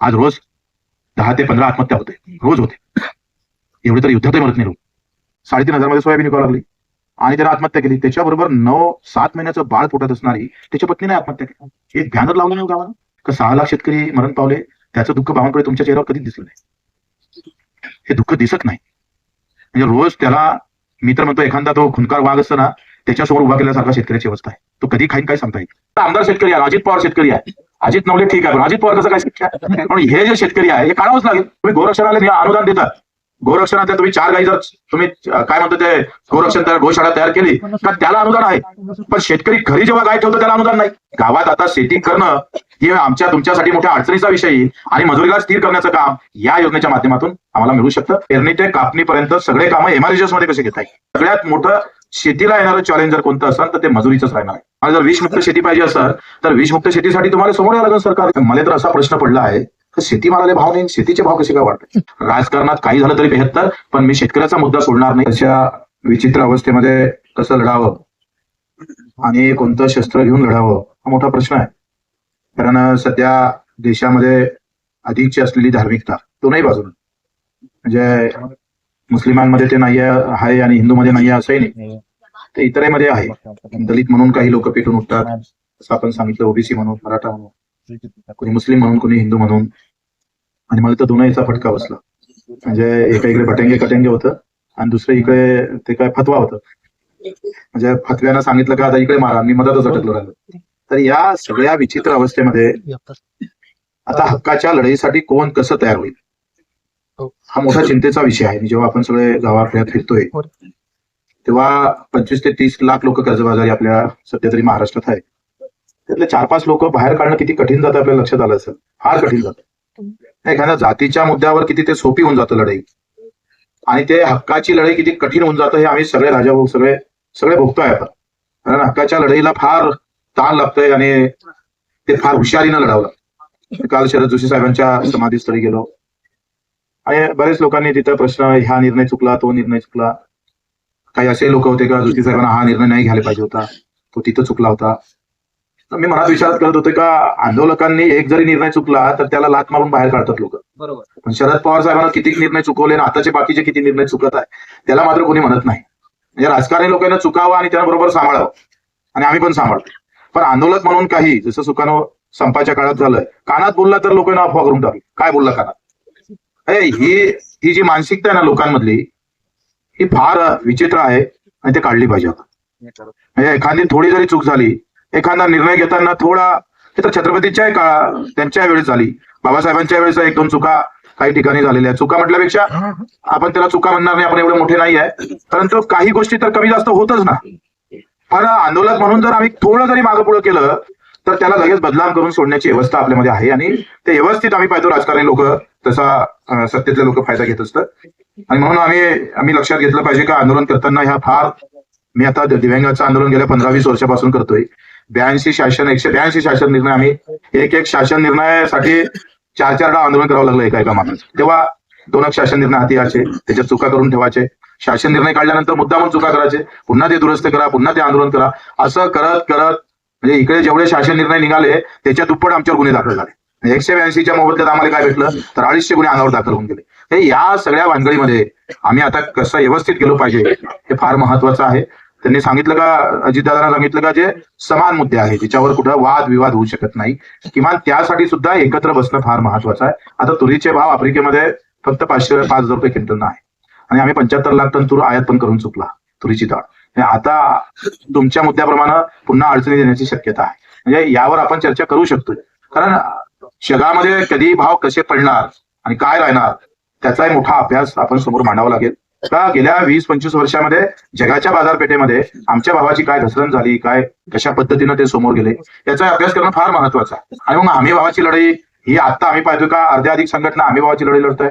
आज रोज दहा ते पंधरा आत्महत्या होते रोज होते. एवढे तर युद्धातही मरत नाही लोक साडेतीन हजारमध्ये सोयाबीन विकावं लागली. आणि त्यानं आत्महत्या केली. त्याच्याबरोबर नऊ सात महिन्याचं बाळ पोटात असणारी त्याच्या पत्नीने आत्महत्या केली. एक बॅनर लावलं नाही हो गावाला? का सहा लाख शेतकरी मरण पावले त्याचं दुःख भावांकडे तुमच्या चेहऱ्यावर कधीच दिसलं नाही. हे दुःख दिसत नाही. म्हणजे रोज त्याला मी तर म्हणतो एखादा तो खुनकार वाघ असतो ना त्याच्यासमोर उभा केल्यासारखा शेतकऱ्याची अवस्था आहे. तो कधी खाईन काय सांगता येईल आमदार शेतकरी आहे अजित पवार शेतकरी आहे. अजित नवले ठीक आहे पण अजित पवार कसं काय पण हे जे शेतकरी आहे हे काढावंच लागेल. तुम्ही गोरक्षणाला अनुदान देतात. गोरक्षणाच्या तुम्ही चार गाई जर तुम्ही काय म्हणतो ते गोरक्षण तयार गोशाळा तयार केली तर त्याला अनुदान आहे. पण शेतकरी घरी जेव्हा गाय ठेवतो त्याला अनुदान नाही. गावात आता शेती करणं हे आमच्या तुमच्यासाठी मोठ्या अडचणीचा विषय येईल आणि मजुरीला स्थिर करण्याचं काम या योजनेच्या माध्यमातून आम्हाला मिळू शकतं. पेरणी ते कापणीपर्यंत सगळे कामं एमआरजीएसमध्ये कसे घेता येईल? सगळ्यात मोठं शेतीला येणारं चॅलेंज जर कोणतं असेल तर ते मजुरीचंच राहणार आहे. आणि जर विषमुक्त शेती पाहिजे असेल तर विषमुक्त शेतीसाठी तुम्हाला समोर यावं लागेल सरकार. मला तर असा प्रश्न पडला आहे तर शेतीमालाले भाव नाही शेतीचे भाव कसे काय वाटत राजकारणात काही झालं तरी बेहत्तर पण मी शेतकऱ्याचा मुद्दा सोडणार नाही. अशा विचित्र अवस्थेमध्ये कसं लढावं? आणि कोणतं शस्त्र घेऊन लढावं? हा मोठा प्रश्न आहे. कारण सध्या देशामध्ये अधिकची असलेली धार्मिकता दोनही बाजून. म्हणजे मुस्लिमांमध्ये ते नाही आहे आणि हिंदूमध्ये नाही आहे असंही नाही. ते इतरमध्ये आहे. दलित म्हणून काही लोक पेटून उठतात. असं आपण सांगितलं ओबीसी म्हणून मराठा म्हणून. कोणी मुस्लिम म्हणून कोणी हिंदू म्हणून. आणि मला तर दोनहीचा फटका बसला. म्हणजे एका इकडे बटेंगे कटेंगे होतं आणि दुसऱ्या इकडे ते काय फतवा होतं. म्हणजे फतव्यानं सांगितलं का आता इकडे मारा मी मधातच अटकलो राहिलो. तर या सगळ्या विचित्र अवस्थेमध्ये आता हक्काच्या लढाईसाठी कोण कसं तयार होईल? हा. मोठा चिंतेचा विषय आहे. जेव्हा आपण सगळे गावाकडे फिरतोय तेव्हा पंचवीस ते तीस लाख लोक कर्जबाजारी आपल्या सध्या तरी महाराष्ट्रात आहे त्यातले चार पाच लोक बाहेर काढणं किती कठीण जातं आपल्या लक्षात आलं असेल? फार कठीण जातं. एखाद्या जातीच्या मुद्द्यावर किती ते सोपी होऊन जातं लढाई. आणि ते हक्काची लढाई किती कठीण होऊन जातं हे आम्ही सगळे राजा भाऊ सगळे सगळे भोगतोय आपण. कारण हक्काच्या लढाईला फार ताण लागतंय आणि ते फार हुशारीनं लढावं लागतं. काल शरद जोशी साहेबांच्या समाधीस्थळी गेलो. आणि बरेच लोकांनी तिथं प्रश्न ह्या निर्णय चुकला तो निर्णय चुकला. काही असे लोक होते का जोशी साहेबांना हा निर्णय नाही घ्यायला पाहिजे होता तो तिथं चुकला होता. तर मी मनात विचार करत होते का आंदोलकांनी एक जरी निर्णय चुकला तर त्याला लात मारून बाहेर काढतात लोक. बरोबर. पण शरद पवार साहेबांना किती निर्णय चुकवले आणि आताचे बाकीचे किती निर्णय चुकत आहे त्याला मात्र कोणी म्हणत नाही. म्हणजे राजकारणी लोकांना चुकावं आणि त्यांना बरोबर सांभाळावं आणि आम्ही पण सांभाळतो. पण आंदोलक म्हणून काही जसं सुकानो संपाच्या काळात झालं कानात बोलला तर लोकांना अफवा करून टाकली काय बोलला कानात? ही ही जी मानसिकता आहे ना लोकांमधली ही फार विचित्र आहे आणि ते काढली पाहिजे आता. म्हणजे एखादी थोडी जरी चूक झाली एखादा निर्णय घेताना थोडा हे तर छत्रपतीच्याही काळा त्यांच्या वेळेस झाली. बाबासाहेबांच्या वेळेस एक दोन चुका काही ठिकाणी झालेल्या चुका म्हटल्यापेक्षा आपण त्याला चुका म्हणणार नाही आपण एवढे मोठे नाही आहे. परंतु काही गोष्टी तर कमी जास्त होतच ना. पण आंदोलक म्हणून जर आम्ही थोडं जरी मागं पुढे केलं तर त्याला लगेच बदलाम करून सोडण्याची व्यवस्था आपल्यामध्ये आहे आणि ते व्यवस्थित आम्ही पाहतो. राजकारणी लोक तसा सत्तेतले लोक फायदा घेत असतात. आणि म्हणून आम्ही आम्ही लक्षात घेतलं पाहिजे का आंदोलन करताना ह्या फार मी आता दिव्यांगाचं आंदोलन गेल्या पंधरा वीस वर्षापासून करतोय. ब्याऐंशी शासन एकशे ब्याऐंशी शासन निर्णय आम्ही एक एक शासन निर्णयासाठी चार चार आंदोलन करावं लागलं एका एका माणूस तेव्हा दोन एक शासन निर्णय हाती यायचे त्याच्यात चुका करून ठेवायचे. शासन निर्णय काढल्यानंतर मुद्दामून चुका करायचे. पुन्हा ते दुरुस्त करा पुन्हा ते आंदोलन करा. असं करत करत म्हणजे इकडे जेवढे शासन निर्णय निघाले त्याच्या दुप्पट आमच्यावर गुन्हे दाखल झाले. एकशे ब्याऐंशीच्या मोबदल्यात आम्हाला काय भेटलं? तर अडीचशे गुन्हे अंगावर दाखल होऊन गेले. हे या सगळ्या भानगडीमध्ये आम्ही आता कसं व्यवस्थित केलं पाहिजे हे फार महत्वाचं आहे. त्यांनी सांगितलं का अजितदादांना सांगितलं का जे समान मुद्दे आहे ज्याच्यावर कुठं वाद विवाद होऊ शकत नाही. किमान त्यासाठी सुद्धा एकत्र बसणं फार महत्वाचं आहे. आता तुरीचे भाव आफ्रिकेमध्ये फक्त पाचशे पाच हजार रुपये क्विंटल आहे. आणि आम्ही पंच्याहत्तर लाख टन तूर आयात पण करून चुकला तुरीची डाळ आता तुमच्या मुद्द्याप्रमाणे पुन्हा अडचणी देण्याची शक्यता आहे. म्हणजे यावर आपण चर्चा करू शकतो कारण जगामध्ये कधी भाव कसे पडणार आणि काय राहणार त्याचाही मोठा अभ्यास आपण समोर मांडावा लागेल. का गेल्या वीस पंचवीस वर्षामध्ये जगाच्या बाजारपेठेमध्ये आमच्या भावाची काय घसरण झाली काय कशा पद्धतीनं ते समोर गेले याचा अभ्यास करणं फार महत्वाचं आहे. आणि मग आम्ही भावाची लढाई ही आता आम्ही पाहतो का अर्ध्या अधिक संघटना आम्ही भावाची लढाई लढतोय.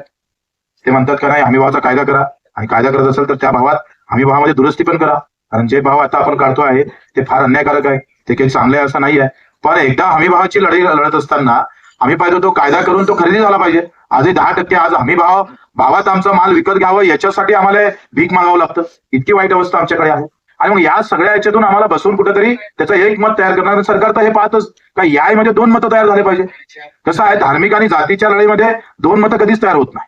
ते म्हणतात का नाही आम्ही भावाचा कायदा करा आणि कायदा करत असेल तर त्या भावात आम्ही भावामध्ये दुरुस्ती पण करा. कारण जे भाव आता आपण काढतो आहे ते फार अन्यायकारक आहे ते काही चांगले असं नाही आहे. पण एकदा हमी भावाची लढाई लढत असताना आम्ही पाहिजे तो कायदा करून तो खरेदी झाला पाहिजे. आजही दहा टक्के आज हमी भाव भावात आमचा माल विकत घ्यावं याच्यासाठी आम्हाला भीक मागावं लागतं. इतकी वाईट अवस्था आमच्याकडे आहे. आणि मग या सगळ्या याच्यातून आम्हाला बसून कुठेतरी त्याचं एक मत तयार करणार सरकार तर हे पाहतच. का यामध्ये दोन मतं तयार झाले पाहिजे. कसं आहे धार्मिक आणि जातीच्या लढाईमध्ये दोन मतं कधीच तयार होत नाही.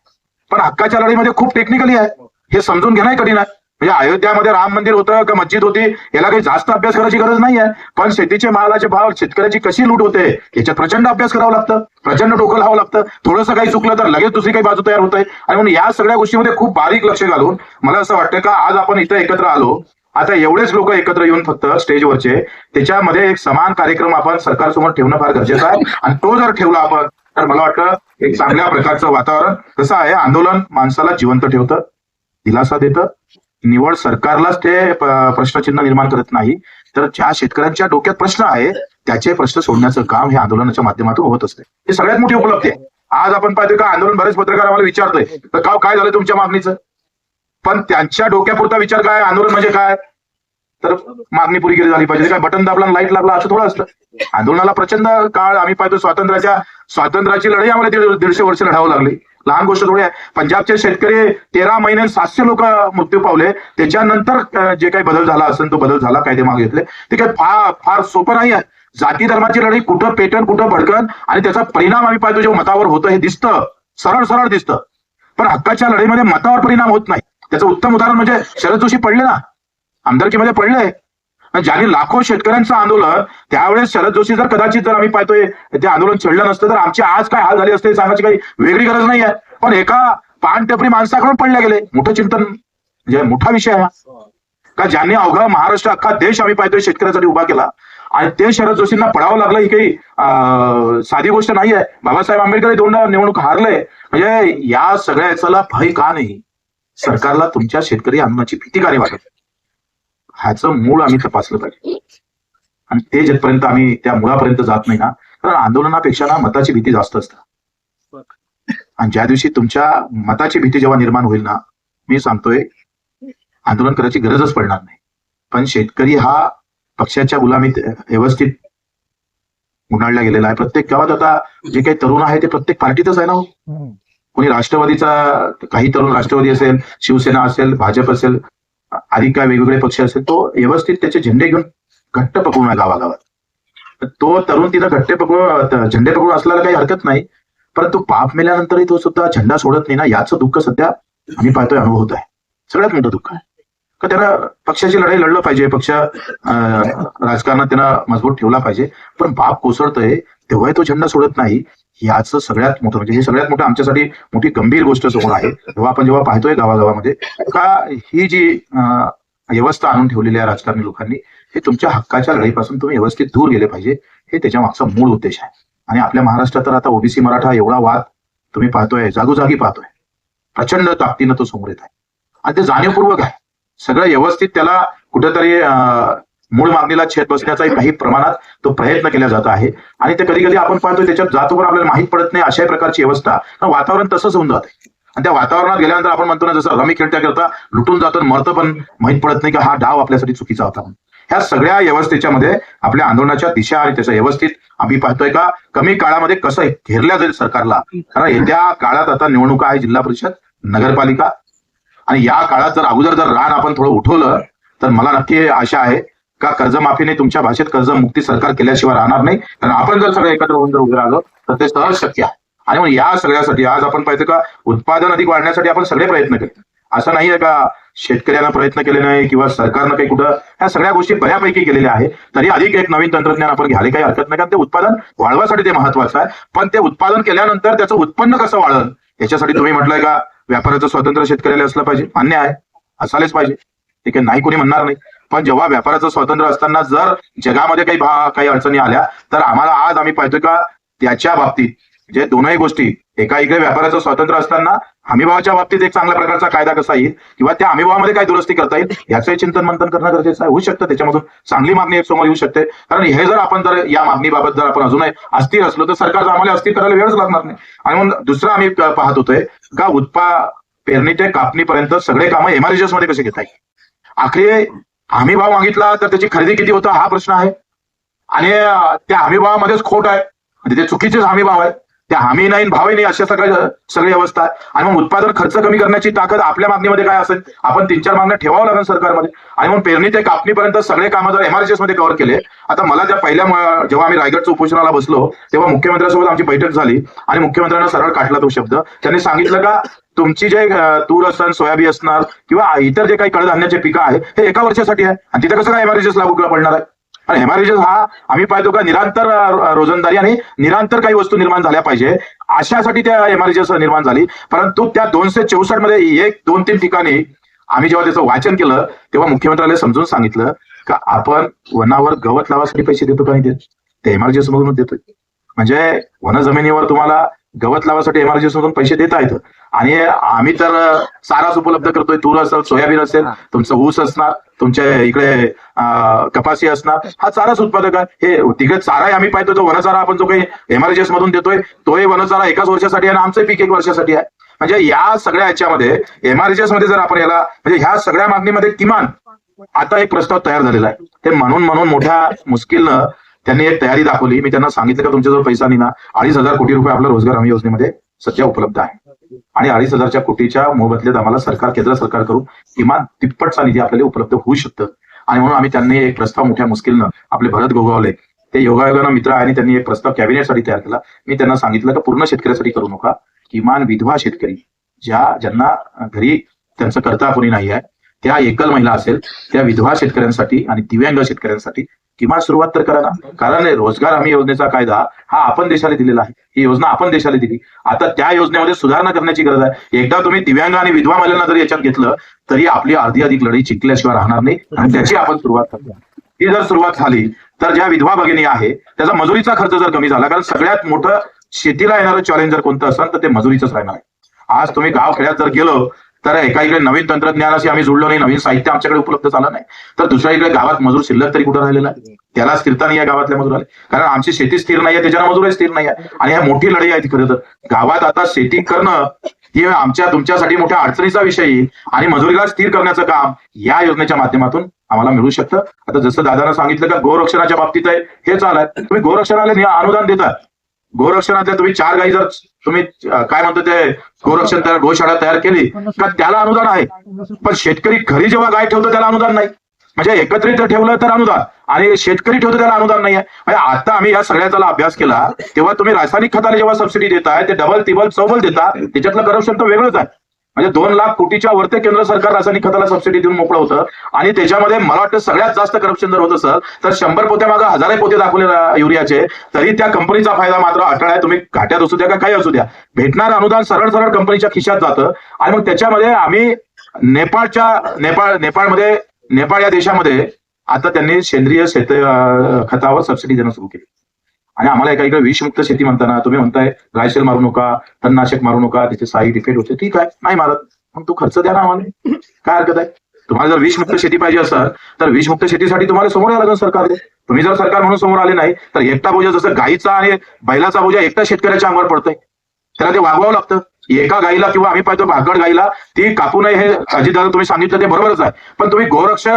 पण हक्काच्या लढाईमध्ये खूप टेक्निकली आहे. हे समजून घेणं कठीण आहे. म्हणजे अयोध्यामध्ये राम मंदिर होतं का मस्जिद होती याला काही जास्त अभ्यास करायची गरज नाही आहे पण शेतीचे मालाचे भाव शेतकऱ्याची कशी लूट होते याच्यात प्रचंड अभ्यास करावं लागतं प्रचंड डोकं लावावं लागतं. थोडंसं काही चुकलं तर लगेच दुसरी काही बाजू तयार होत आहे आणि म्हणून या सगळ्या गोष्टीमध्ये खूप बारीक लक्ष घालून मला असं वाटतं का आज आपण इथं एकत्र आलो. आता एवढेच लोक एकत्र येऊन फक्त स्टेजवरचे त्याच्यामध्ये एक समान कार्यक्रम आपण सरकारसमोर ठेवणं फार गरजेचं आहे. आणि तो जर ठेवला आपण तर मला वाटतं एक चांगल्या प्रकारचं वातावरण. कसं आहे आंदोलन माणसाला जिवंत ठेवतं दिलासा देतं. निवड सरकारलाच ते प्रश्नचिन्ह निर्माण करत नाही. तर ज्या शेतकऱ्यांच्या डोक्यात प्रश्न आहे त्याचे प्रश्न सोडण्याचं काम हे आंदोलनाच्या माध्यमातून होत असते. ही सगळ्यात मोठी उपलब्धी आहे. आज आपण पाहतोय का आंदोलन बरेच पत्रकार आम्हाला विचारतोय तर का काय झालं तुमच्या मागणीचं? पण त्यांच्या डोक्यापुरता विचार काय आंदोलन म्हणजे काय? तर मागणी पुरी केली झाली पाहिजे. काय बटन दाबला लाइट लागला असं थोडं असतं. आंदोलनाला प्रचंड काळ आम्ही पाहतो स्वातंत्र्याच्या स्वातंत्र्याची लढाई आम्हाला दीड- दीडशे वर्ष लढावं लागली. लहान गोष्ट थोडी आहे. पंजाबचे शेतकरी तेरा महिने सातशे लोक मृत्यू पावले. त्याच्यानंतर जे काही बदल झाला असेल तो बदल झाला कायदे मागे घेतले. ते काही फार फार सोपं नाही आहे. जाती धर्माची लढाई कुठं पेटन कुठं भडकन आणि त्याचा परिणाम आम्ही पाहतो जेव्हा मतावर होतं हे दिसतं. सरळ सरळ दिसतं. पण हक्काच्या लढाईमध्ये मतावर परिणाम होत नाही. त्याचं उत्तम उदाहरण म्हणजे शरद जोशी पडले ना. आमदारकीमध्ये पडले. ज्यांनी लाखो शेतकऱ्यांचं आंदोलन त्यावेळेस शरद जोशी जर कदाचित जर आम्ही पाहतोय ते आंदोलन चढलं नसतं तर आमचे आज काय हाल झाले असते सांगायची काही वेगळी गरज नाही आहे पण एका पानटपरी माणसाकडून पडल्या गेले. मोठं चिंतन म्हणजे मोठा विषय आहे हा. का ज्यांनी अवघा महाराष्ट्र अख्खा देश आम्ही पाहतोय शेतकऱ्यासाठी उभा केला. आणि ते शरद जोशींना पडावं लागलं ही काही साधी गोष्ट नाही आहे बाबासाहेब आंबेडकर हे दोनदा निवडणूक हारले म्हणजे या सगळ्या याचा भय का नाही? सरकारला तुमच्या शेतकरी अन्नाची भीती का नाही वाटत? ह्याचं मूळ आम्ही तपासलं पाहिजे. आणि ते जिथपर्यंत आम्ही त्या मुळापर्यंत जात नाही ना कारण आंदोलनापेक्षा ना मताची भीती जास्त असते. आणि ज्या दिवशी तुमच्या मताची भीती जेव्हा निर्माण होईल ना मी सांगतोय आंदोलन करायची गरजच पडणार नाही. पण शेतकरी हा पक्षाच्या गुलामीत व्यवस्थित उन्हाळला गेलेला आहे. प्रत्येक गावात आता जे काही तरुण आहे ते प्रत्येक पार्टीतच आहे ना हो. कोणी राष्ट्रवादीचा काही तरुण राष्ट्रवादी असेल शिवसेना असेल भाजप असेल आधी काय वेगवेगळे पक्ष असेल तो व्यवस्थित त्याचे झेंडे घेऊन घट्ट पकडून गावागावात. तर तो तरुण तिथं घट्टे पकडून झेंडे पकडून असल्याला काही हरकत नाही. परंतु पाप मेल्यानंतरही तो सुद्धा झेंडा सोडत नाही ना याचं दुःख सध्या आम्ही पाहतोय अनुभवत आहे सगळ्यात मोठं दुःख आहे. का त्याला पक्षाची लढाई लढलं पाहिजे पक्ष राजकारणात त्यांना मजबूत ठेवला पाहिजे. पण बाप कोसळतोय तेव्हाही तो झेंडा सोडत नाही. याचं सगळ्यात मोठं म्हणजे हे सगळ्यात मोठं आमच्यासाठी मोठी गंभीर गोष्ट समोर आहे. तेव्हा आपण जेव्हा पाहतोय गावागावामध्ये का ही जी व्यवस्था आणून ठेवलेली आहे राजकारणी लोकांनी हे तुमच्या हक्काच्या लढाईपासून तुम्ही व्यवस्थित दूर गेले पाहिजे हे त्याच्या मागचा मूळ उद्देश आहे. आणि आपल्या महाराष्ट्रात तर आता ओबीसी मराठा एवढा वाद तुम्ही पाहतोय जागोजागी पाहतोय. प्रचंड ताकदीनं तो समोर येत आहे. आणि ते जाणीवपूर्वक आहे. सगळं व्यवस्थित त्याला कुठेतरी मूळ मागणीला छेद बसण्याचाही काही प्रमाणात तो प्रयत्न केला जात आहे. आणि ते कधी कधी आपण पाहतो त्याच्यात जातो पण आपल्याला माहीत पडत नाही अशा प्रकारची व्यवस्था वातावरण तसंच होऊन जाते. आणि त्या वातावरणात गेल्यानंतर आपण म्हणतो ना जसं रमी खेळत्या करता लुटून जातो मरतं पण माहीत पडत नाही की हा डाव आपल्यासाठी चुकीचा होता ह्या सगळ्या व्यवस्थेच्या मध्ये आपल्या आंदोलनाच्या दिशा आणि त्याच्या व्यवस्थित आम्ही पाहतोय का कमी काळामध्ये कसं घेरल्या जाईल सरकारला. कारण येत्या काळात आता निवडणुका आहे जिल्हा परिषद नगरपालिका. आणि या काळात जर अगोदर जर रान आपण थोडं उठवलं तर मला नक्की आशा आहे का कर्जमाफीने तुमच्या भाषेत कर्जमुक्ती सरकार केल्याशिवाय राहणार नाही. कारण आपण जर सगळं एकत्र होऊन जर उभे राहिलो तर ते सहज शक्य आहे. आणि मग या सगळ्यासाठी आज आपण पाहिजे का उत्पादन अधिक वाढण्यासाठी आपण सगळे प्रयत्न केले. असं नाहीये का शेतकऱ्यांना प्रयत्न केले नाही किंवा सरकारनं काही कुठं ह्या सगळ्या गोष्टी बऱ्यापैकी केलेल्या आहे तरी अधिक एक नवीन तंत्रज्ञान आपण घ्यायला काही हरकत नाही. कारण ते उत्पादन वाढवासाठी ते महत्वाचं आहे. पण ते उत्पादन केल्यानंतर त्याचं उत्पन्न कसं वाढल? याच्यासाठी तुम्ही म्हटलंय का व्यापाराचं स्वातंत्र्य शेतकऱ्याला असलं पाहिजे. मान्य आहे. असायलाच पाहिजे. ठीक आहे नाही कोणी म्हणणार नाही. पण जेव्हा व्यापाराचं स्वातंत्र्य असताना जर जगामध्ये काही काही अडचणी आल्या तर आम्हाला आज आम्ही पाहतो का त्याच्या बाबतीत जे दोनही गोष्टी एका इकडे व्यापाराचं स्वातंत्र्य असताना हमीभावाच्या बाबतीत एक चांगल्या प्रकारचा कायदा कसा येईल किंवा त्या हमीभावामध्ये काय दुरुस्ती करता येईल याचंही चिंतन मंथन करणं गरजेचं आहे. होऊ शकतं त्याच्यामधून चांगली मागणी एक समोर येऊ शकते. कारण हे जर आपण जर या मागणीबाबत जर आपण अजूनही अस्थिर असलो तर सरकार आम्हाला अस्थिर करायला वेळच लागणार नाही. आणि मग दुसरं आम्ही पाहत होतोय का उत्पा पेरणी ते कापणीपर्यंत सगळे कामं एमआरजीएसमध्ये कसे घेता येईल? आखरी हमी भाव मागितला तर त्याची खरेदी किती होतं हा प्रश्न आहे. आणि त्या हमी भावामध्येच खोट आहे. म्हणजे ते चुकीचेच हमी भाव आहे. त्या हमी नाही भावही नाही अशा सगळ्या सगळी अवस्था आहे. आणि मग उत्पादन खर्च कमी करण्याची ताकद आपल्या मागणीमध्ये काय असेल आपण तीन चार मागण्या ठेवावं लागेल सरकारमध्ये. आणि मग पेरणी ते कापणीपर्यंत सगळे कामं जर एमआरजीएसमध्ये कव्हर केले आता मला त्या पहिल्या जेव्हा आम्ही रायगडच्या उपोषणाला बसलो तेव्हा मुख्यमंत्र्यांसोबत आमची बैठक झाली आणि मुख्यमंत्र्यांना सरळ काढला तो शब्द. त्यांनी सांगितलं का तुमची जे तूर असणार सोयाबीन असणार किंवा इतर जे काही कडधान्याचे पिकं आहे हे एका वर्षासाठी आहे. आणि तिथे कसं काय एमआरजीएस लागू पडणार आहे? आणि हेमारेजेस हा आम्ही पाहतो का निरंतर रोजंदारी आणि निरंतर काही वस्तू निर्माण झाल्या पाहिजे. अशासाठी त्या एमआरजेस निर्माण झाली. परंतु त्या दोनशे चौसष्टमध्ये एक दोन तीन ठिकाणी आम्ही जेव्हा त्याचं वाचन केलं तेव्हा मुख्यमंत्र्याला समजून सांगितलं का आपण वनावर गवत लावासाठी पैसे देतो का नाही देत? ते एमआरजेस मधूनच देतोय. म्हणजे वन जमिनीवर तुम्हाला गवत लावासाठी एमआरजेस मधून पैसे देता येतं आणि आम्ही तर अ, चाराच उपलब्ध करतोय. तूर असेल सोयाबीन असेल तुमचं ऊस असणार तुमच्या इकडे कपासी असणार. हा चाराच उत्पादक आहे. हे तिकडे चाराही आम्ही पाहतो तो वनचारा आपण जो काही एमआरजेस मधून देतोय तोही वनचारा एकाच वर्षासाठी आणि आमचं पीक एक वर्षासाठी आहे. म्हणजे या सगळ्या याच्यामध्ये एमआरजेस मध्ये जर आपण याला म्हणजे ह्या सगळ्या मागणीमध्ये किमान आता एक प्रस्ताव तयार झालेला आहे. ते म्हणून म्हणून मोठ्या मुश्किलनं त्यांनी एक तयारी दाखवली. मी त्यांना सांगितलं का तुमच्याजवळ पैसा नाही ना. अडीच हजार कोटी रुपये आपल्या रोजगार हमी योजनेमध्ये सध्या उपलब्ध आहे. आणि अडीच हजारच्या कोटीच्या मोबदल्यात आम्हाला सरकार केंद्र सरकार करून किमान तिप्पटचा निधी आपल्याला उपलब्ध होऊ शकतं. आणि म्हणून आम्ही त्यांनी एक प्रस्ताव मोठ्या मुश्किलनं आपले भरत गोगावले ते योगायोगानं मित्र आहे आणि त्यांनी एक प्रस्ताव कॅबिनेटसाठी तयार केला. मी त्यांना सांगितलं का पूर्ण शेतकऱ्यासाठी करू नका. किमान विधवा शेतकरी ज्या ज्यांना घरी त्यांचं करता कोणी नाही आहे त्या एकल महिला असेल त्या विधवा शेतकऱ्यांसाठी आणि दिव्यांग शेतकऱ्यांसाठी किमान सुरुवात तर करा ना. कारण रोजगार हमी योजनेचा कायदा हा आपण देशाला दिलेला आहे. ही योजना आपण देशाला दिली. आता त्या योजनेमध्ये सुधारणा करण्याची गरज आहे. एकदा तुम्ही दिव्यांग आणि विधवा महिलांना जरी याच्यात घेतलं तरी आपली अर्धी अधिक लढाई जिंकल्याशिवाय राहणार नाही आणि त्याची आपण सुरुवात करूया ही जर सुरुवात झाली तर ज्या विधवा भगिनी आहे त्याचा मजुरीचा खर्च जर कमी झाला कारण सगळ्यात मोठं शेतीला येणारं चॅलेंज जर कोणतं असेल तर ते मजुरीचंच राहणार आहे. आज तुम्ही गाव खेड्यात जर गेलो तर एका इकडे नवीन तंत्रज्ञानाशी आम्ही जुळलो नाही नवीन साहित्य आमच्याकडे उपलब्ध झालं नाही. तर दुसऱ्या इकडे गावात मजूर शिल्लक तरी कुठं राहिलेला आहे? त्याला स्थिरता नाही या गावातल्या मजुराला कारण आमची शेती स्थिर नाही आहे त्याच्यानं मजुरही स्थिर नाही आहे आणि ह्या मोठी लढाई आहे खरं तर. गावात आता शेती करणं ही आमच्या तुमच्यासाठी मोठ्या अडचणीचा विषय येईल. आणि मजुरीला स्थिर करण्याचं काम या योजनेच्या माध्यमातून आम्हाला मिळू शकतं. आता जसं दादानं सांगितलं का गोरक्षणाच्या बाबतीत आहे हे चालत तुम्ही गोरक्षणाला अनुदान देतात गोरक्षणातल्या तुम्ही चार गाई जर तुम्ही काय म्हणतो ते गोरक्षण तयार गोशाळा तयार केली का त्याला अनुदान आहे. पण शेतकरी घरी जेव्हा गाय ठेवतो त्याला अनुदान नाही. म्हणजे एकत्रित ठेवलं तर अनुदान आणि शेतकरी ठेवतो त्याला अनुदान नाही आहे म्हणजे आता आम्ही या सगळ्याचा अभ्यास केला तेव्हा तुम्ही रासायनिक खताला जेव्हा सबसिडी देताय ते डबल तिबल चौबल देता त्याच्यातलं करप्शन तर वेगळंच आहे. म्हणजे दोन लाख कोटीच्या वरते केंद्र सरकार रासायनिक खताला सबसिडी देऊन मोकळं होतं. आणि त्याच्यामध्ये मला वाटतं सगळ्यात जास्त करप्शन जर होत असेल तर शंभर पोत्या मागे हजारे पोते दाखवले युरियाचे तरी त्या कंपनीचा फायदा मात्र अटळ आहे. तुम्ही घाट्यात असू द्या का काही असू द्या. भेटणार अनुदान सरळ सरळ कंपनीच्या खिशात जातं. आणि मग त्याच्यामध्ये आम्ही नेपाळच्या नेपाळ नेपाळमध्ये नेपाळ या देशामध्ये आता त्यांनी सेंद्रिय शेत खतावर सबसिडी देणं सुरू केली. आणि आम्हाला एका इकडे विषमुक्त शेती म्हणताना तुम्ही म्हणताय रायसेल मारू नका तणनाशक मारू नका त्याचे साईड इफेक्ट होते ठीक आहे नाही मारत. मग तो खर्च द्या ना आम्हाला. काय हरकत आहे? तुम्हाला जर विषमुक्त शेती पाहिजे असेल तर विषमुक्त शेतीसाठी तुम्हाला समोर यावं लागेल सरकारने तुम्ही जर सरकार म्हणून समोर आले नाही तर एकटा बोजा जसं गाईचा आणि बैलाचा बोजा एकटा शेतकऱ्याच्या अंगावर पडतोय. त्याला ते वागवावं लागतं. एका गाईला किंवा आम्ही पाहतो भागड गाईला ती कापू नये हे अजितदादा तुम्ही सांगितलं ते बरोबरच आहे. पण तुम्ही गोरक्ष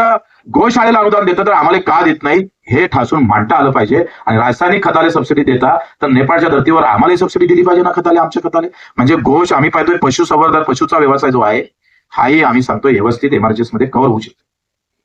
गोशाळेला अनुदान देता तर आम्हाला का देत नाही? हे ठासून मांडता आलं पाहिजे. आणि रासायनिक खताले सबसिडी देता तर नेपाळच्या धर्तीवर आम्हाला सबसिडी दिली पाहिजे ना खताले आमच्या खताले? म्हणजे गोश आम्ही पाहतोय पशुसंवर्धन पशुचा व्यवसाय जो आहे हाही आम्ही सांगतो व्यवस्थित मध्ये कव्हर होऊ शकतो.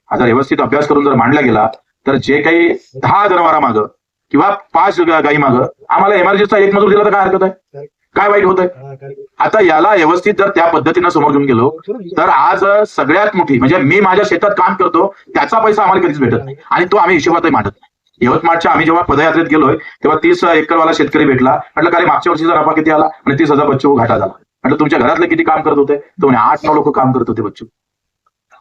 हा जर व्यवस्थित अभ्यास करून जर मांडला गेला तर जे काही दहा जनावरा मागं किंवा पाच गाई मागं आम्हाला एमआरजीचा एक मजूर दिला तर काय हरकत आहे? काय वाईट होत आहे आता याला व्यवस्थित जर त्या पद्धतीनं समोर घेऊन गेलो तर आज सगळ्यात मोठी म्हणजे मी माझ्या शेतात काम करतो त्याचा पैसा आम्हाला कधीच भेटत नाही. आणि तो आम्ही हिशोबातही मांडत नाही. यवतमाळच्या आम्ही जेव्हा पदयात्रेत गेलोय तेव्हा तीस एकरवाला शेतकरी भेटला. म्हटलं काय रे, मागच्या वर्षीचा नफा किती आला? आणि तीस हजार बच्चू घाटा झाला. म्हटलं तुमच्या घरातले किती काम करत होते? तो आठ नऊ लोक काम करत होते बच्चू.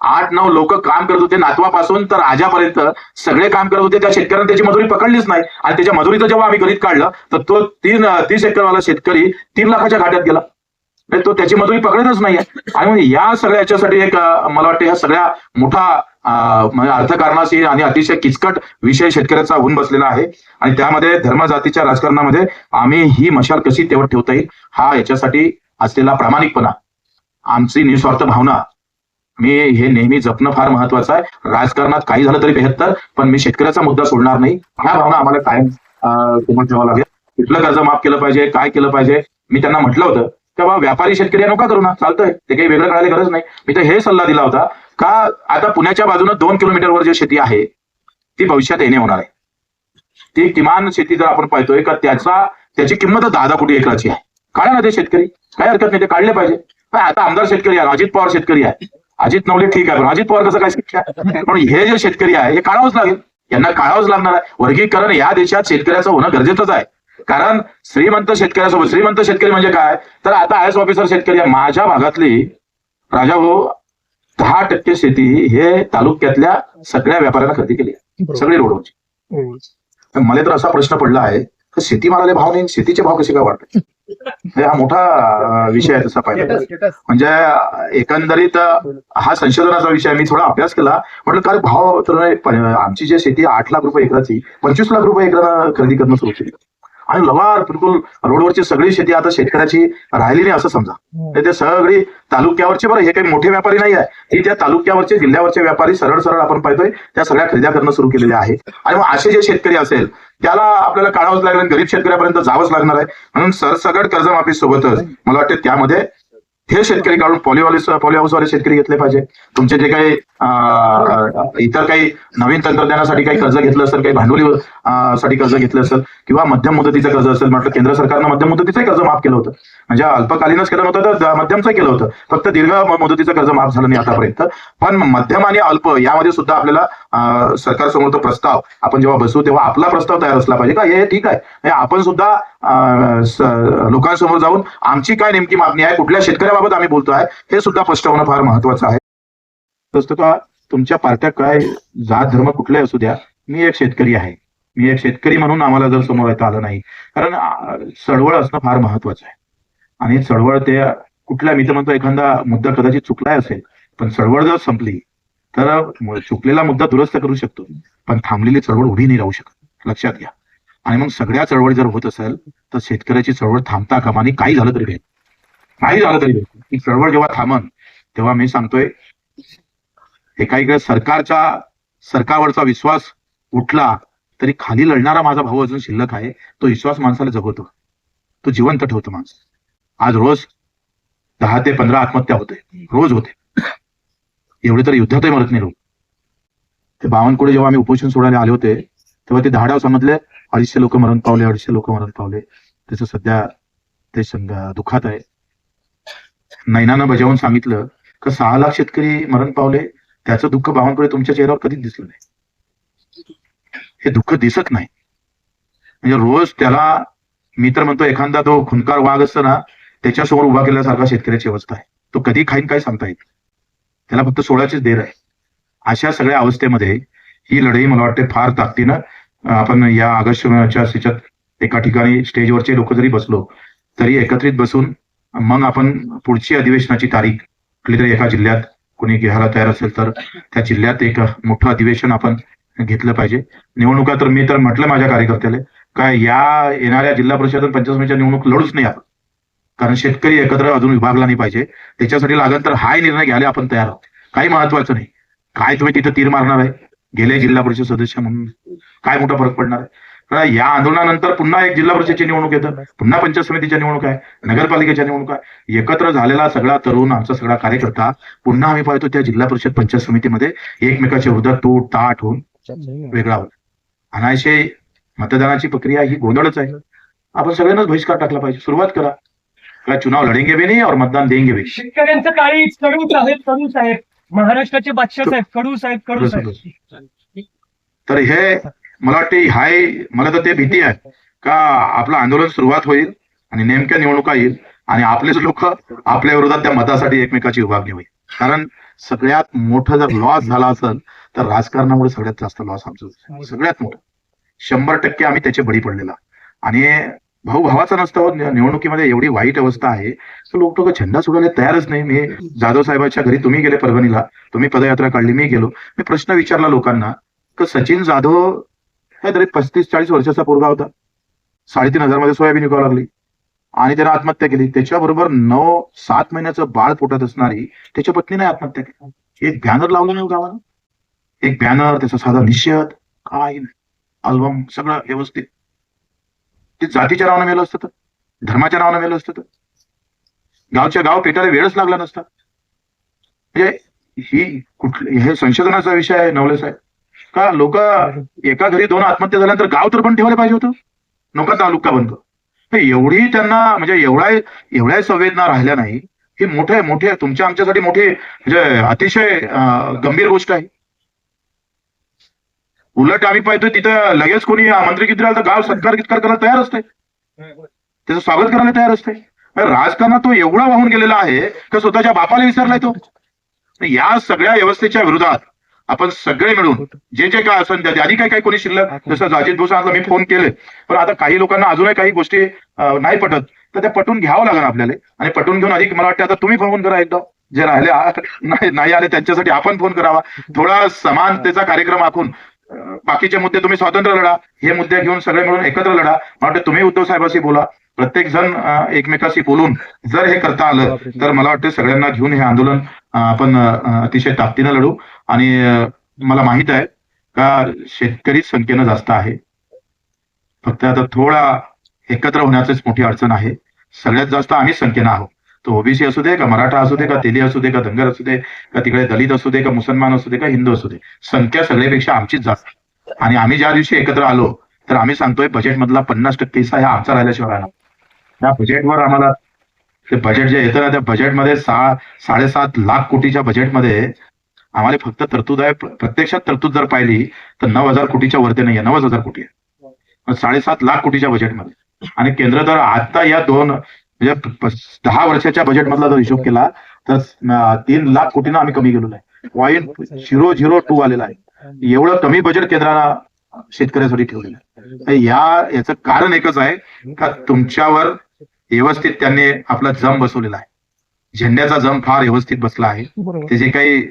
आठ नऊ लोक काम करत होते नातवापासून तर आजापर्यंत. सगळे काम करत होते. त्या शेतकऱ्याने त्याची मजुरी पकडलीच नाही. आणि त्याच्या मजुरीचं जेव्हा आम्ही गणित काढलं तर तो तीन तीस एकरवाला शेतकरी तीन लाखाच्या घाट्यात गेला. म्हणजे तो त्याची मजुरी पकडतच नाहीये. आणि या सगळ्या याच्यासाठी एक मला वाटतं या सगळ्या मोठा म्हणजे अर्थकारणाशी आणि अतिशय किचकट विषय शेतकऱ्याचा होऊन बसलेला आहे. आणि त्यामध्ये धर्म जातीच्या राजकारणामध्ये आम्ही ही मशाल कशी तेवढ ठेवता येईल हा याच्यासाठी असलेला प्रामाणिकपणा. आमची निस्वार्थ भावना मी हे नेहमी जपणं फार महत्वाचं आहे. राजकारणात काही झालं तरी बेहत्तर पण मी शेतकऱ्याचा मुद्दा सोडणार नाही. ह्या भावना आम्हाला कायम समोर ठेवावं लागेल. कुठलं कर्ज माफ केलं पाहिजे काय केलं पाहिजे मी त्यांना म्हटलं होतं. की बाबा व्यापारी शेतकरी नका करू ना चालतंय. ते काही वेगळं करायला गरज नाही. मी तर हे सल्ला दिला होता का आता पुण्याच्या बाजूने दोन किलोमीटरवर जी शेती आहे ती भविष्यात येणे होणार आहे. ती किमान शेती जर आपण पाहतोय का त्याचा त्याची किंमत दहा दहा कोटी एकराची आहे. काढा ना ते शेतकरी. काय हरकत नाही ते काढले पाहिजे. आता आमदार शेतकरी आहे अजित पवार शेतकरी आहे. अजित नवले ठीक आहे पण अजित पवार कसं काय शिक्षा पण हे जे शेतकरी आहे हे काढावंच लागेल. यांना काढावंच लागणार आहे. वर्गीकरण या देशात शेतकऱ्याचं होणं गरजेचंच आहे. कारण श्रीमंत शेतकऱ्यासोबत श्रीमंत शेतकरी म्हणजे काय? तर आता आय एस ऑफिसर शेतकरी आहे. माझ्या भागातली राजा भाऊ दहा टक्के शेती हे तालुक्यातल्या सगळ्या व्यापाऱ्यांना खरेदी केली आहे. सगळी रोडवरची. मला तर असा प्रश्न पडला आहे तर शेतीमालाले भाव नाही शेतीचे भाव कसे काय वाढतात? हे मोठा विषय आहे तसा पाहिजे म्हणजे एकंदरीत हा संशोधनाचा विषय. मी थोडा अभ्यास केला. म्हटलं काय भाव तर आमची जी शेती आठ लाख रुपये एकराची पंचवीस लाख रुपये एकरानं खरेदी करणं सुरू केली. आणि लवार बिलकुल रोडवरची सगळी शेती आता शेतकऱ्याची राहिली नाही असं समजा. तर ते सगळी तालुक्यावरचे बरं हे काही मोठे व्यापारी नाही आहे. हे त्या तालुक्यावरचे जिल्ह्यावरचे व्यापारी सरळ सरळ आपण पाहतोय त्या सगळ्या खरेद्या करणं सुरू केलेल्या आहे. आणि मग असे जे शेतकरी असेल त्याला आपल्याला काढावंच लागेल गरीब शेतकऱ्यापर्यंत जावंच लागणार आहे. म्हणून सरसगट कर्जमाफी सोबतच मला वाटतं त्यामध्ये हे शेतकरी काढून पॉलिवाले पॉली हाऊसवाले शेतकरी घेतले पाहिजे. तुमचे जे काही इतर काही नवीन तंत्रज्ञानासाठी काही कर्ज घेतलं असेल काही भांडवली साठी कर्ज घेतलं असेल किंवा मध्यम मुदतीचं कर्ज असेल म्हटलं केंद्र सरकारनं मध्यम मुदतीचंही कर्ज माफ केलं होतं. म्हणजे अल्पकालीनच केलं नव्हतं तर मध्यमचं केलं होतं. फक्त दीर्घ मुदतीचं कर्ज माफ झालं नाही आतापर्यंत. पण मध्यम आणि अल्प यामध्ये सुद्धा आपल्याला सरकारसमोर तो प्रस्ताव आपण जेव्हा बसू तेव्हा आपला प्रस्ताव तयार असला पाहिजे. का? हे ठीक आहे. आपण सुद्धा लोकांसमोर जाऊन आमची काय नेमकी मागणी आहे कुठल्या शेतकऱ्याबाबत आम्ही बोलतो आहे हे सुद्धा स्पष्ट होणं फार महत्वाचं आहे. तसं तुमच्या पार्ट्या काय जात धर्म कुठलाही असू द्या मी एक शेतकरी आहे. मी एक शेतकरी म्हणून आम्हाला जर समोर येता आलं नाही. कारण चळवळ असणं फार महत्वाचं आहे. आणि चळवळ ते कुठल्या मी तर म्हणतो एखादा मुद्दा कदाचित चुकलाय असेल पण चळवळ जर संपली तर चुकलेला मुद्दा दुरुस्त करू शकतो. पण थांबलेली चळवळ उभी नाही राहू शकत. लक्षात घ्या. आणि मग सगळ्या चळवळी जर होत असेल तर शेतकऱ्याची चळवळ थांबता कामा आणि काही झालं तरी भेट. काही झालं तरी भेट. ही चळवळ जेव्हा थांबन तेव्हा मी सांगतोय एकाकडे सरकारच्या सरकारवरचा विश्वास उठला तरी खाली लढणारा माझा भाऊ अजून शिल्लक आहे. तो विश्वास माणसाला जगवतो. तो जिवंत ठेवतो माणूस. आज रोज दहा ते पंधरा आत्महत्या होते रोज होते. एवढे तर युद्धातही मरत नाही लोक. ते बावनकुळे जेव्हा आम्ही उपोषण सोडायला आले होते तेव्हा ते दहा डाव समजले अडीचशे लोक मरण पावले अडीचशे लोक मरण पावले. त्याचं सध्या ते संग- दुःखात आहे. नैनानं बजावून सांगितलं का सहा लाख शेतकरी मरण पावले? त्याचं दुःख बावनकुळे तुमच्या चेहऱ्यावर कधीच दिसलं नाही. हे दुःख दिसत नाही. म्हणजे रोज त्याला मी तर म्हणतो एखादा तो खुनकार वाघ असतो ना त्याच्यासमोर उभा केल्यासारखा शेतकऱ्याची अवस्था आहे. तो कधी खाईन काय सांगता येत त्याला फक्त सोळाचीच देर आहे. अशा सगळ्या अवस्थेमध्ये ही लढाई मला वाटते फार ताकदीनं आपण या ऑगस्टच्या याच्यात एका ठिकाणी स्टेजवरचे लोक जरी बसलो तरी एकत्रित बसून मग आपण पुढची अधिवेशनाची तारीख कुठली तरी एका जिल्ह्यात कोणी घ्यायला तयार असेल तर त्या जिल्ह्यात एक मोठं अधिवेशन आपण घेतलं पाहिजे. निवडणुका तर मी तर म्हटलं माझ्या कार्यकर्त्याला काय या येणाऱ्या जिल्हा परिषद पंचायत समितीच्या निवडणूक लढूच नाही आपण. कारण शेतकरी एकत्र अजून विभागला नाही पाहिजे. त्याच्यासाठी लागेल तर हाय निर्णय घ्यायला आपण तयार आहोत. काही महत्वाचं नाही. काय तुम्ही तिथं तीर मारणार आहे? गेले जिल्हा परिषद सदस्य म्हणून काय मोठा फरक पडणार आहे? या आंदोलनानंतर पुन्हा एक जिल्हा परिषदची निवडणूक येतं. पुन्हा पंचायत समितीच्या निवडणूक आहे. नगरपालिकेच्या निवडणूक आहे. एकत्र झालेला सगळा तरुण आमचा सगळा कार्यकर्ता पुन्हा आम्ही पाहतो त्या जिल्हा परिषद पंचायत समितीमध्ये एकमेकाच्या विरोधात तूट ताट होऊन वेगळा होत. अनायशे मतदानाची प्रक्रिया ही गोंधळच आहे. आपण सगळ्यांनाच बहिष्कार टाकला पाहिजे. सुरुवात करा. चुनाव लढेंगे भी नाही और मतदान देंगे भी शेतकऱ्यांचं काळी कडू साहेब कडू साहेब महाराष्ट्राचे बादशाह साहेब कडू साहेब कडू साहेब तर हे मला वाटते हाय मला तर ते भीती आहे. का आपलं आंदोलन सुरुवात होईल आणि नेमक्या निवडणुका येईल आणि आपलेच लोक आपल्या विरोधात त्या मतासाठी एकमेकाची विभागणी होईल. कारण सगळ्यात मोठं जर लॉस झाला असेल तर राजकारणामुळे सगळ्यात जास्त लॉस आमचं होईल. सगळ्यात मोठं. शंभर टक्के आम्ही त्याचे बळी पडलेला आणि भाऊ भावाचा नसतं हो. निवडणुकीमध्ये एवढी वाईट अवस्था आहे. तर लोक तो झेंडा सोडायला तयारच नाही. मी जाधव साहेबांच्या घरी तुम्ही गेले परभणीला. तुम्ही पदयात्रा काढली मी गेलो. मी प्रश्न विचारला लोकांना का सचिन जाधव हे तरी पस्तीस चाळीस वर्षाचा पोरगा होता. साडेतीन हजारमध्ये सोयाबीन विकावं लागली. आणि त्याने आत्महत्या केली. त्याच्याबरोबर नऊ सात महिन्याचं बाळ पोटात असणारी त्याच्या पत्नीने आत्महत्या केली. एक बॅनर लावलं नाही हो गावानं. एक बॅनर त्याचा साधा निषेध काय अल्बम सगळं व्यवस्थित. ते जातीच्या नावानं मेलं असतं तर धर्माच्या नावानं मेलं असतं तर. गावच्या गाव पेटायला वेळच लागला नसता. म्हणजे ही कुठली हे संशोधनाचा विषय आहे नवले साहेब. का लोक एका घरी दोन आत्महत्या झाल्यानंतर गाव तर पण ठेवायला पाहिजे होतं? नका तालुका बंद. हे एवढी त्यांना म्हणजे एवढा एवढ्या संवेदना राहिल्या नाही. ही मोठे मोठे तुमच्या आमच्यासाठी मोठी म्हणजे अतिशय गंभीर गोष्ट आहे. उलट आम्ही पाहतोय तिथं लगेच कोणी मंत्री किती तर गाव सत्कार कित्कार करायला तयार असते त्याचं स्वागत करायला तयार असते राजकारणात तो एवढा वाहून गेलेला आहे की स्वतःच्या बापाला विसरलाय तो? या सगळ्या व्यवस्थेच्या विरोधात आपण सगळे मिळून जे जे काय असं त्या आधी काय काय कोणी शिल्लक जसं अजित भूषणाला मी फोन केले पण आता काही लोकांना अजूनही काही गोष्टी नाही पटत. तर त्या पटून घ्यावं लागणार आपल्याला. आणि पटून घेऊन अधिक मला वाटतं आता तुम्ही फोन करा एकदा. जे राहिले नाही नाही आले त्यांच्यासाठी आपण फोन करावा. थोडा समानतेचा कार्यक्रम आखून बाकीचे मुद्दे तुम्ही स्वातंत्र्य लढा हे मुद्दे घेऊन सगळे मिळून एकत्र लढा. मला वाटतं तुम्ही उद्धव साहेबाशी बोला. प्रत्येक जण एकमेकाशी बोलून जर हे करता आलं तर मला वाटतं सगळ्यांना घेऊन हे आंदोलन आपण अतिशय ताकदीनं लढू. आणि मला माहीत आहे का शेतकरी संख्येनं जास्त आहे. फक्त आता थोडा एकत्र होण्याचीच मोठी अडचण आहे. सगळ्यात जास्त आम्ही संख्येनं आहोत. तो ओबीसी असू दे का मराठा असू दे का तेली असू दे का धनगर असू दे का तिकडे दलित असू दे का मुसलमान असू दे का हिंदू असू दे संख्या सगळ्यापेक्षा आमचीच जास्त. आणि आम्ही ज्या दिवशी एकत्र आलो तर आम्ही सांगतोय बजेटमधला पन्नास टक्के हिस्सा हा आमचा राहिल्याशिवाय राहणार त्या बजेटवर आम्हाला ते बजेट जे येतं ना त्या बजेटमध्ये सहा साडेसात लाख कोटीच्या बजेटमध्ये आम्हाला फक्त तरतूद आहे. प्रत्यक्षात तरतूद जर पाहिली तर नऊ हजार कोटीच्या वरती नाहीये नव्वद हजार कोटी आहे. साडेसात लाख कोटीच्या बजेटमध्ये आणि केंद्र तर आता या दोन म्हणजे दहा वर्षाच्या बजेटमधला जर हिशोब केला तर तीन लाख कोटीनं आम्ही कमी गेलेलो आहे. पॉईंट झिरो झिरो टू आलेला आहे. एवढं कमी बजेट केंद्रानं शेतकऱ्यासाठी ठेवलेलं आहे. या याचं कारण एकच आहे का तुमच्यावर व्यवस्थित त्यांनी आपला जम बसवलेला आहे. झेंड्याचा जम फार व्यवस्थित बसला आहे. ते जे काही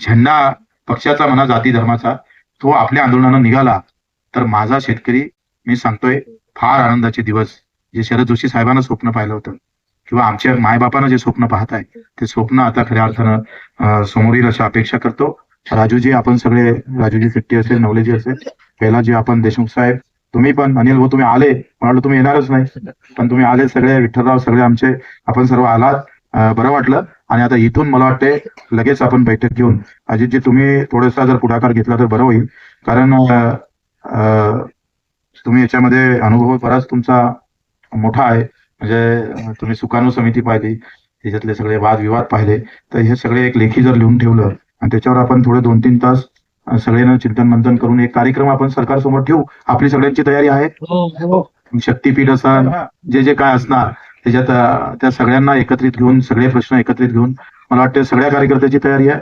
झेंडा पक्षाचा म्हणा जाती धर्माचा तो आपल्या आंदोलनानं निघाला तर माझा शेतकरी मी सांगतोय फार आनंदाचे दिवस जे शरद जोशी साहेबांना स्वप्न पाहिलं होतं किंवा आमच्या मायबापानं जे स्वप्न पाहत आहे ते स्वप्न आता खऱ्या अर्थानं समोर येईल अशी अपेक्षा करतो. राजूजी आपण सगळे राजूजी फिट्टी असेल नवलेजी असेल पहिला जे आपण देशमुख साहेब तुम्ही पण अनिल भाऊ तुम्ही आले म्हणाल तुम्ही येणारच नाही पण तुम्ही आले सगळे विठ्ठलराव सगळे आमचे आपण सर्व आलात बरं वाटलं. आणि आता इथून मला वाटते लगेच आपण बैठक घेऊन अजितजी तुम्ही थोडासा जर पुढाकार घेतला तर बरं होईल. कारण तुम्ही याच्यामध्ये अनुभव बराच तुमचा मोठा आहे. म्हणजे तुम्ही सुकाणू समिती पाहिली त्याच्यातले सगळे वादविवाद पाहिले तर हे सगळे एक लेखी जर लिहून ठेवलं आणि त्याच्यावर आपण थोडे दोन तीन तास सगळ्यांना चिंतन मंथन करून एक कार्यक्रम आपण सरकारसमोर ठेवू. आपली सगळ्यांची तयारी आहे. हो हो. शक्तीपीठ असा जे जे काय असणार त्याच्यात त्या सगळ्यांना एकत्रित घेऊन सगळे प्रश्न एकत्रित घेऊन मला वाटतं सगळ्या कार्यकर्त्याची तयारी आहे.